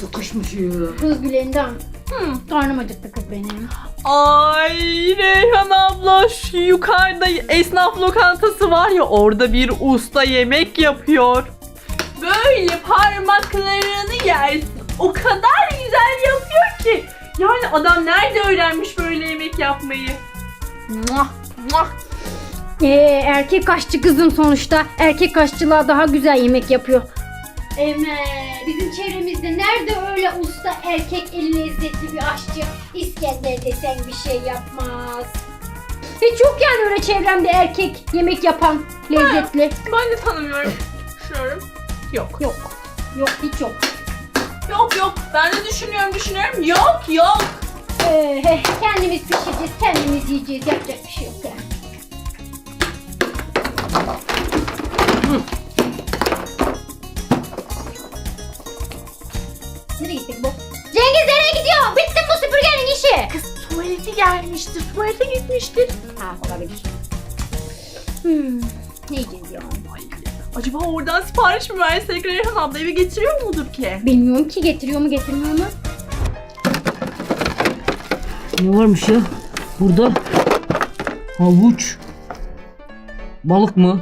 Sıkışmışım. Kız Gülendam. Hı, karnım acıktı kız benim. Ay Reyhan abla şu yukarıda esnaf lokantası var ya orada bir usta yemek yapıyor. Böyle parmaklarını yersin. O kadar güzel yapıyor ki. Yani adam nerede öğrenmiş böyle yemek yapmayı? Muah, muah. Ee, erkek aşçı kızım sonuçta. Erkek aşçılığa daha güzel yemek yapıyor. Eme, bizim çevremizde nerede öyle usta erkek eli lezzetli bir aşçı İskender desen bir şey yapmaz. Hiç yok yani öyle çevremde erkek yemek yapan lezzetli. Ben de tanımıyorum. Düşünüyorum. Yok. Yok. Yok hiç yok. Yok yok. Ben de düşünüyorum düşünüyorum. Yok yok. Ee, kendimiz pişireceğiz, kendimiz yiyeceğiz. Yapacak bir şey yok yani. Nereye gittik bu? Cengiz nereye gidiyor? Bitti bu süpürgenin işi. Kız tuvalete gelmiştir. Tuvalete gitmiştir. Ha olabilir. Hmm, ne yiyeceğiz ya? Ay, acaba oradan sipariş mi versek Reyhan abla eve getiriyor mudur ki? Bilmiyorum ki getiriyor mu getirmiyor mu? Ne varmış ya? Burada havuç. Balık mı?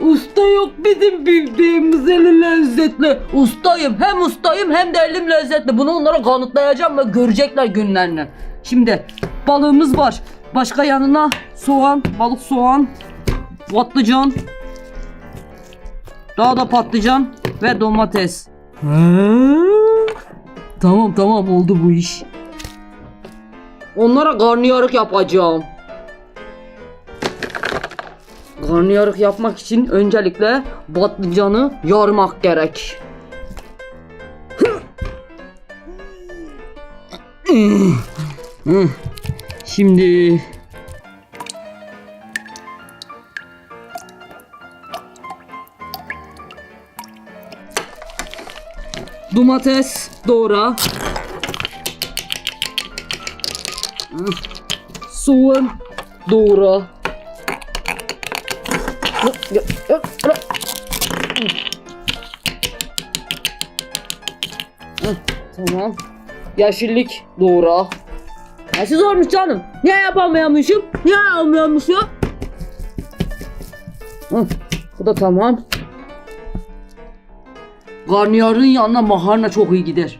Usta yok bizim bildiğimiz eli lezzetli. Ustayım hem ustayım hem de elim lezzetli. Bunu onlara kanıtlayacağım ve görecekler günlerini. Şimdi balığımız var. Başka yanına soğan, balık soğan, patlıcan, daha da patlıcan ve domates. Tamam tamam oldu bu iş. Onlara karnıyarık yapacağım. Karnıyarık yapmak için öncelikle patlıcanı yarmak gerek. Şimdi domates doğra. Soğan doğra. Tamam. Yeşillik doğra. Nasıl zormuş canım? Niye yapamayamışım? Niye yapamıyormuşum? Hı, Bu da tamam. Karnıyarın yanına makarna çok iyi gider.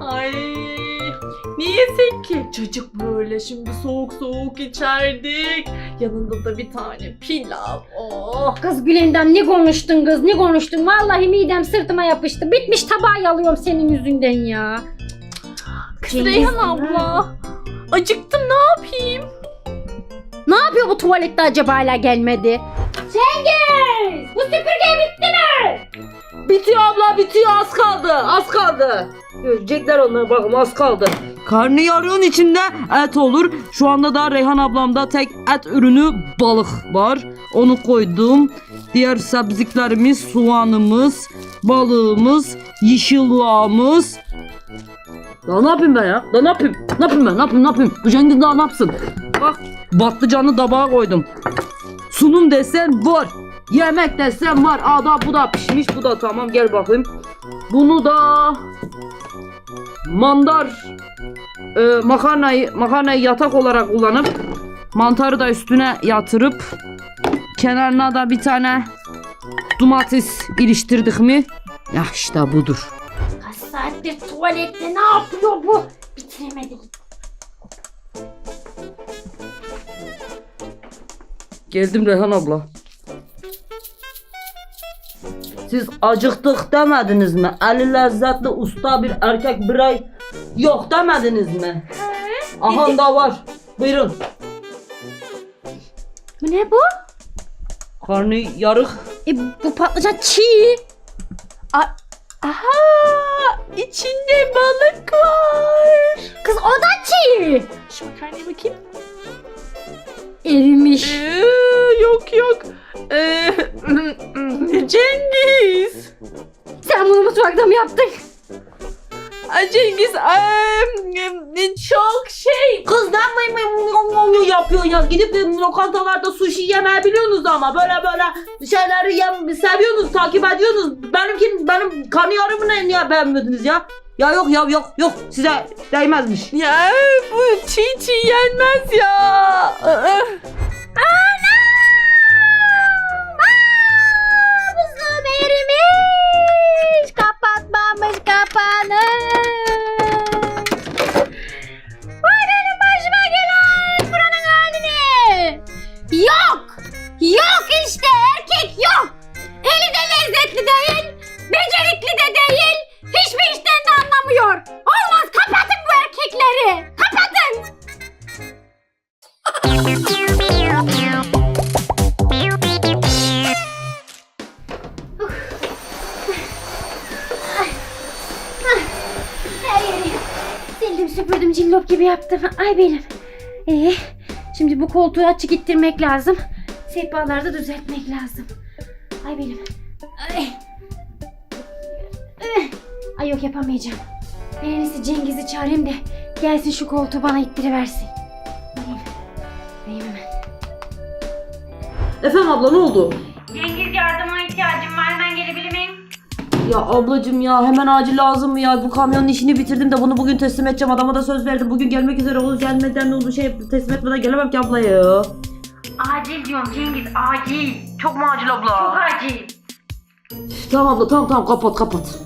Ay ne yesek ki? Çocuk böyle şimdi soğuk soğuk içerdik. Yanında da bir tane pilav. Oh. Kız Gülendam ne konuştun kız ne konuştun? Vallahi midem sırtıma yapıştı. Bitmiş tabağı yalıyorum senin yüzünden ya. Kız Cengiz Reyhan abla. Acıktım ne yapayım? Ne yapıyor bu tuvalette acaba hala gelmedi? Cengiz! Bu süpürge bitti mi? Bitiyor abla bitiyor az kaldı az kaldı. Görecekler onları bakın az kaldı. Karnıyarığın içinde et olur. Şu anda da Reyhan ablamda tek et ürünü balık var. Onu koydum. Diğer sebziklerimiz soğanımız, balığımız, yeşillağımız. Daha ne yapayım ben ya? Daha ne yapayım? Ne yapayım ben? Ne yapayım? Ne yapayım? Bu Cengiz daha ne yapsın? Bak patlıcanı tabağa koydum. Sunum desen var. Yemek desen var. Aa da bu da pişmiş. Bu da tamam. Gel bakayım. Bunu da mandar e, makarnayı makarnayı yatak olarak kullanıp mantarı da üstüne yatırıp kenarına da bir tane domates iliştirdik mi? Ya işte budur. Kaç saattir tuvalette ne yapıyor bu? Bitiremedim. Geldim Reyhan abla. Siz acıktık demediniz mi? Eli lezzetli usta bir erkek birey yok demediniz mi? Aha da var. Buyurun. Bu ne bu? Karnı yarık. E, bu patlıcan çiğ. A- Aha içinde balık var. Kız o da çiğ. Şu makarnaya bakayım. Erimiş. Ee, yok yok. Ee, Cengiz. Sen bunu mutfakta mı yaptın? Ay Cengiz çok şey. Kız ne yapıyor ya. Gidip de lokantalarda sushi yemeyi biliyorsunuz ama böyle böyle şeyleri yem, seviyorsunuz, takip ediyorsunuz. Benimki benim karnıyarımı ne niye beğenmediniz ya? Ya yok ya yok yok size değmezmiş. Ya bu çiğ çiğ yenmez ya. Ee, Buzluğum erimiş. Kapatmamış cillop gibi yaptım. Ay benim. Ee, şimdi bu koltuğu açık ittirmek lazım. Sehpaları da düzeltmek lazım. Ay benim. Ay. Ay. Yok yapamayacağım. En iyisi Cengiz'i çağırayım da gelsin şu koltuğu bana ittiriversin. Benim. Benim hemen. Efendim abla ne oldu? Cengiz yardıma Ya ablacım ya hemen acil lazım mı ya? Bu kamyonun işini bitirdim de bunu bugün teslim edeceğim. Adama da söz verdim. Bugün gelmek üzere olur. Gelmeden olur şey teslim etmeden gelemem ki abla ya. Acil diyorum Cengiz acil. Çok mu acil abla? Çok acil. Tamam abla tamam tamam kapat kapat.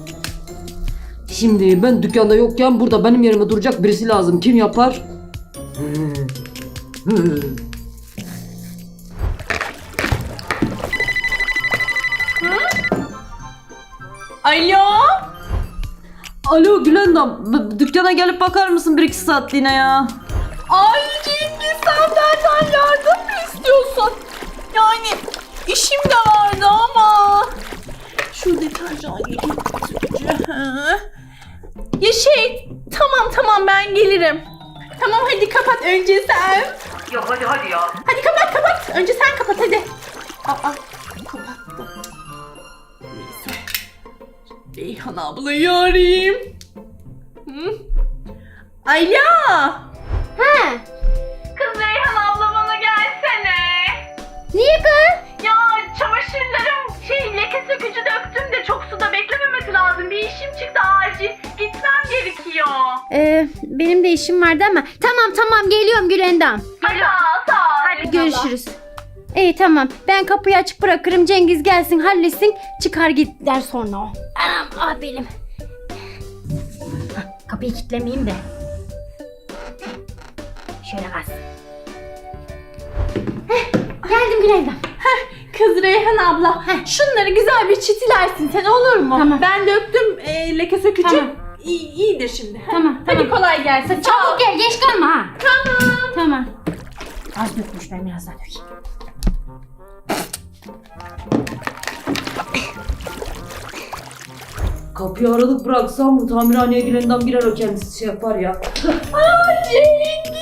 Şimdi ben dükkanda yokken burada benim yerime duracak birisi lazım. Kim yapar? Alo. Alo Gülendam b- dükkana gelip bakar mısın bir iki saatliğine ya? Ay Cengiz sen benden yardım mı istiyorsun? Yani işim de vardı ama. Şu deterjan. Ya şey tamam tamam ben gelirim. Tamam hadi kapat önce sen. Ya hadi hadi ya. Hadi kapat kapat. Önce sen kapat hadi. Aa Reyhan ablayı arayayım. Hı? Alo. Ha? Kız Reyhan abla bana gelsene. Niye kız? Ya çamaşırlarım şey leke sökücü döktüm de çok suda beklememesi lazım. Bir işim çıktı acil. Gitmem gerekiyor. Ee, benim de işim vardı ama. Tamam tamam geliyorum Gülendam. Hadi sağ ol. Hadi görüşürüz. İyi tamam. Ben kapıyı açık bırakırım. Cengiz gelsin halletsin. Çıkar gider sonra o. Ah benim. Kapıyı kilitlemeyeyim de. Şöyle kalsın. Heh, geldim Gülendam. Kız Reyhan abla şunları güzel bir çitilersin sen olur mu? Tamam. Ben döktüm e, leke sökücü. Tamam. İyi, iyidir şimdi. ha? Tamam, Hadi tamam. kolay gelsin. Çabuk gel geç kalma ha. Tamam. Tamam. Az dökmüş ben biraz daha dökeyim. Kapıyı aralık bıraksam bu tamirhaneye Gülendam girer o kendisi şey yapar ya. Aa Cengiz.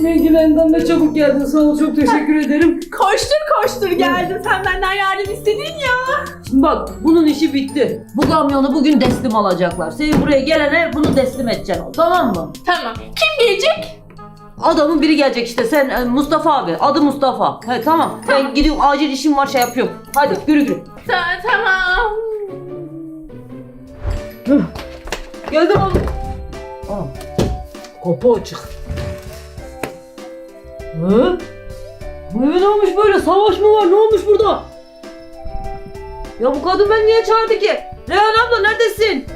Ne Gülendam ne çabuk geldin sağ ol çok teşekkür ederim. Koştur koştur geldin. Sen benden yardım istedin ya. Şimdi bak bunun işi bitti. Bu kamyonu bugün teslim alacaklar. Senin buraya gelene bunu teslim edeceksin tamam mı? Tamam. Kim gelecek? Adamın biri gelecek işte sen e, Mustafa abi adı Mustafa. He tamam, ben gidiyorum acil işim var şey yapıyorum. Hadi yürü yürü. Ta- tamam. Geldim oğlum. Aa, kapı açık. Hı? Bu eve ne olmuş böyle? Savaş mı var? Ne olmuş burada? Ya bu kadın ben niye çağırdı ki? Reyhan abla neredesin?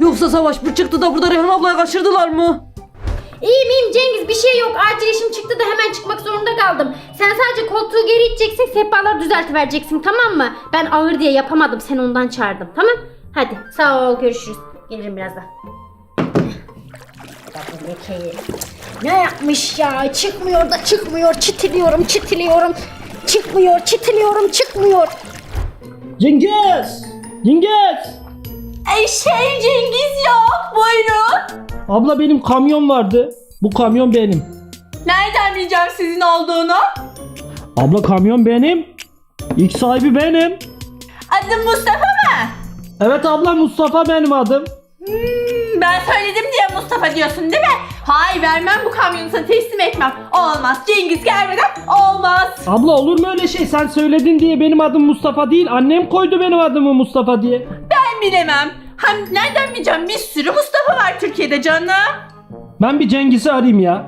Yoksa savaş mı çıktı da burada Reyhan ablayı kaçırdılar mı? İyiyim iyiyim Cengiz bir şey yok. Acil işim çıktı da hemen çıkmak zorunda kaldım. Sen sadece koltuğu geri iteceksin sehpaları düzeltivereceksin tamam mı? Ben ağır diye yapamadım sen ondan çağırdım tamam? Hadi sağ ol görüşürüz. Gelirim birazdan. Bakın lekeyi. Ne yapmış ya? Çıkmıyor da çıkmıyor. Çitiliyorum çitiliyorum. Çıkmıyor çitiliyorum çıkmıyor. Cengiz! Cengiz! Ay şey Cengiz yok. Buyurun. Abla benim kamyon vardı. Bu kamyon benim. Nereden bileceğim sizin olduğunu? Abla kamyon benim. İlk sahibi benim. Adın Mustafa? Evet abla Mustafa benim adım. Hmm, ben söyledim diye Mustafa diyorsun değil mi? Hayır vermem bu kamyonu sana teslim etmem. Olmaz. Cengiz gelmeden olmaz. Abla olur mu öyle şey? Sen söyledin diye benim adım Mustafa değil. Annem koydu benim adımı Mustafa diye. Ben bilemem. Hem nereden bileceğim bir sürü Mustafa var Türkiye'de canım. Ben bir Cengiz'i arayayım ya.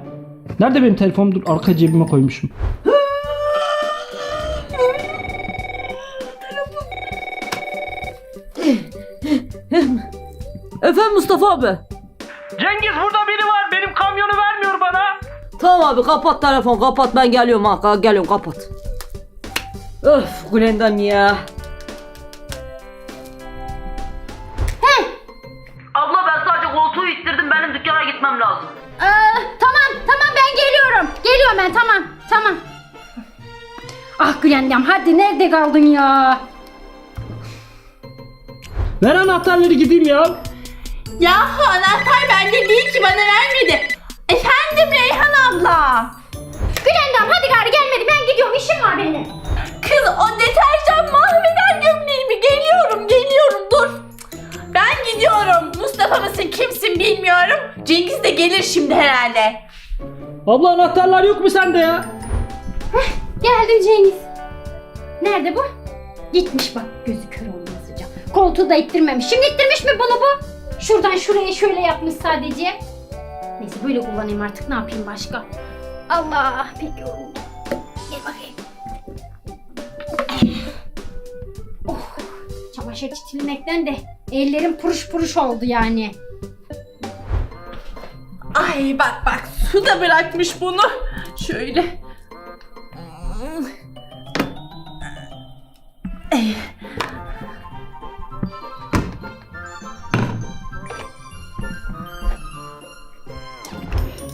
Nerede benim telefonum? Dur arka cebime koymuşum. Efendim Mustafa abi. Cengiz burada biri var. Benim kamyonu vermiyor bana. Tamam abi kapat telefon kapat ben geliyorum ha geliyorum kapat. Öf Gülendam ya. Abla ben sadece koltuğu ittirdim benim dükkana gitmem lazım. Aa, Ee, tamam tamam ben geliyorum. Geliyorum ben tamam tamam. Ah Gülendam hadi nerede kaldın ya? Ver anahtarları gideyim ya. Yahu anahtar bende değil ki bana vermedi. Efendim Reyhan abla. Gülendam hadi gari gelmedi ben gidiyorum işim var benim. Kız o deterjan mahveder gömleğimi. Geliyorum geliyorum dur. Ben gidiyorum. Mustafa mısın kimsin bilmiyorum. Cengiz de gelir şimdi herhalde. Abla anahtarlar yok mu sende ya? Geldin Cengiz. Nerede bu? Gitmiş bak gözü kör olmasıca. Koltuğu da ittirmemiş. Şimdi ittirmiş mi bunu bu? Şuradan şuraya şöyle yapmış sadece. Neyse böyle kullanayım artık ne yapayım başka. Allah pek yoruldum. Gel bakayım. Oh, çamaşır çitilmekten de ellerim puruş puruş oldu yani. Ay bak bak su da bırakmış bunu. Şöyle.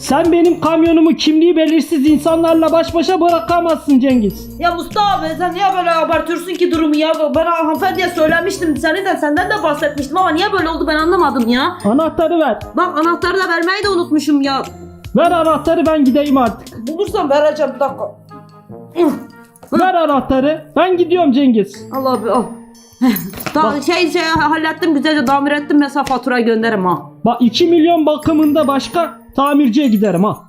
Sen benim kamyonumu kimliği belirsiz insanlarla baş başa bırakamazsın Cengiz. Ya Mustafa abi sen niye böyle abartıyorsun ki durumu ya? Ben hanımefendiye söylemiştim seni de senden de bahsetmiştim ama niye böyle oldu ben anlamadım ya. Anahtarı ver. Bak anahtarı da vermeyi de unutmuşum ya. Ver anahtarı ben gideyim artık. Bulursam vereceğim bir dakika. Ver anahtarı. Ben gidiyorum Cengiz. Allah abi al. Daha şey şey hallettim güzelce tamir ettim mesela fatura gönderirim ha. Bak 2 milyon bakımında başka tamirciye giderim ha.